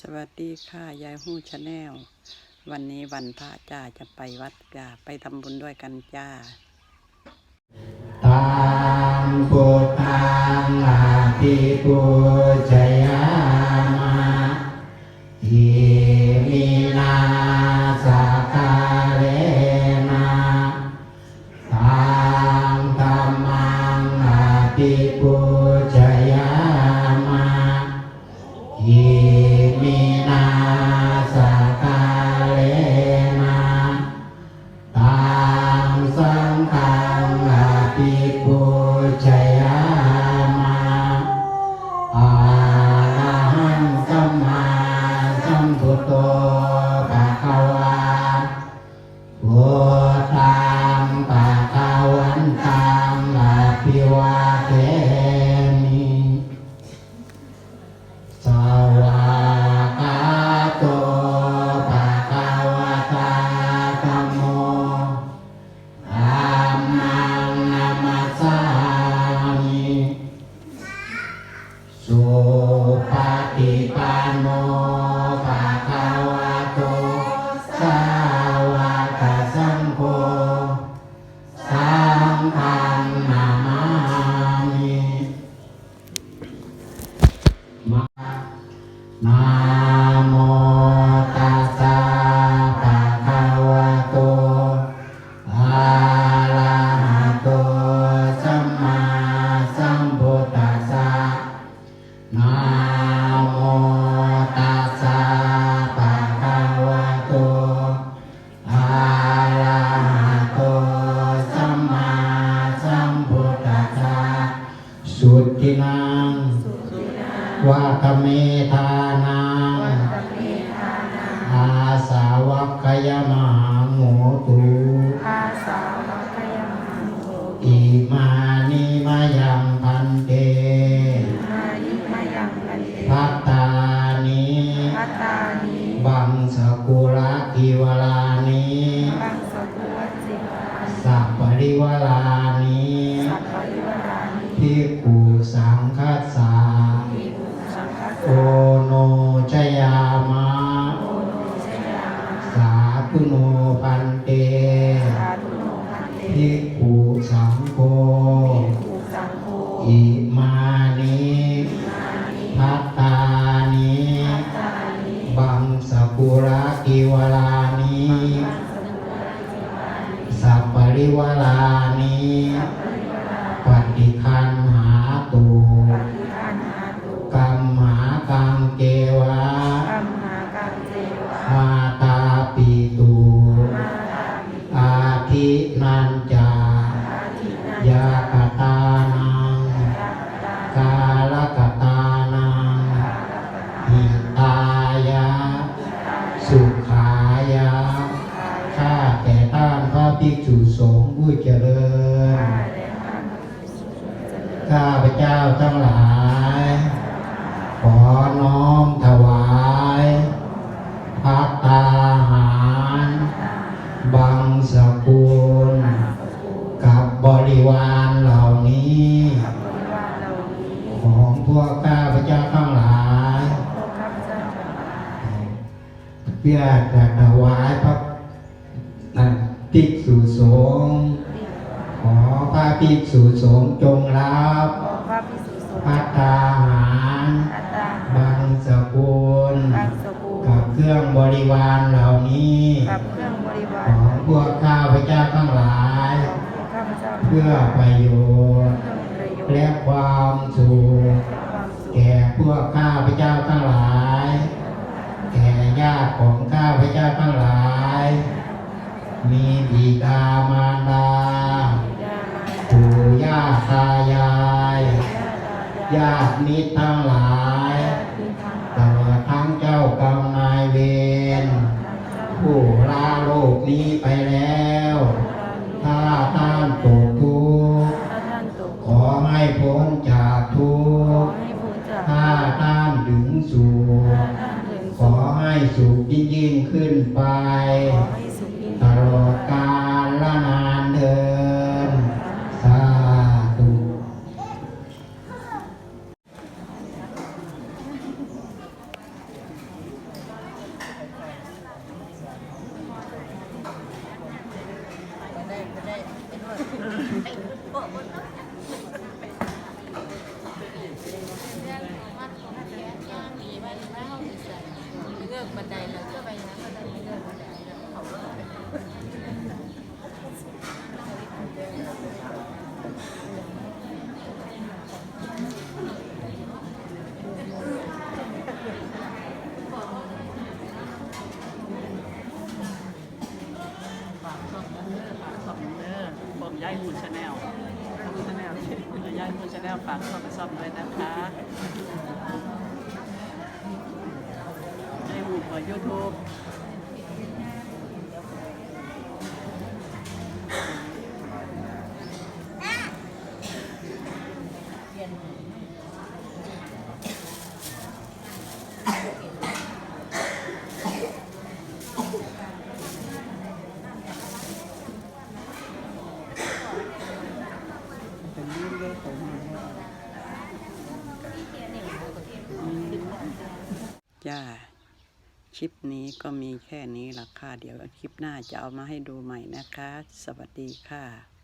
สวัสดีค่ะ ยายฮู้ชาแนล วันนี้วันพระจ้าจะไปวัดจ้าไปทำบุญด้วยกันจ้าตังพุทธังอาภิปุจยามาอิมินาสกาเรนะตังธัมมังอาภิปุ สุ นังอาสาวกขยมหังโหตุอาสาวะกยมังโหอิมานิมายังพันเตมายิมายังกันเตพัตตานิพัตตานิบังสกุระกิวลานิบังสกุวัจจิวาสัพปริวลานิสัพพะริวรานิพิก ภิกขุสังโฆภูสังโฆอิมานิพัตตานิตานิบังสกุระกิวลานิบังสกุวัจจิวานิสัพปริวลานิสัพพะริวราปฏิคันหาตุปฏิทานหาตุกัมหากังเกว เจ้าทั้งหลาย ขอน้อมถวายพัตตาหาร บังสกุล กับบริวารเหล่านี้ ของพวกข้าพเจ้าทั้งหลาย เพื่อจะถวายพระนั่นภิกษุสงขอพระภิกษุสงฆ์จงรับ พัตตาหารบังสกุลกับเครื่องบริวารเหล่านี้กับเครื่องบริวารของพวกข้าพเจ้าทั้งหลายข้าพเจ้าเพื่อประโยชน์ประโยชน์และความสุขความสุขแก่พวกข้าพเจ้าทั้งหลาย แก่ญาติของข้าพเจ้าทั้งหลาย มีบิดามารดาปู่ย่าตายาย ญาติมิตรทั้งหลายตลอดทั้งเจ้ากรรมนายเวรผู้ลาโลกนี้ไปแล้ว ถ้าท่านตกทุกข์ถ้าท่านตกขอให้พ้นจากทุกข์ให้พ้นจากถ้าท่านถึงสุขท่านถึงขอให้สุขยิ่งยิ่งขึ้นไปขอให้สุขยิ่งตลอดกาลละนานเดินสาธุ อ ม บันไดแล้วก็ไปนะบันไดไม่เดินบันไดแล้วเขาก็ไปฝากชองเด้อฝากช่องเด้อผมย้ายมูชาแนลมูชาแนลย้ายมูชาแนลฝากชองไปซ่อมด้วยนะคะ ยูทูบจ้า คลิปนี้ก็มีแค่นี้ละค่ะ เดี๋ยวคลิปหน้าจะเอามาให้ดูใหม่นะคะ สวัสดีค่ะ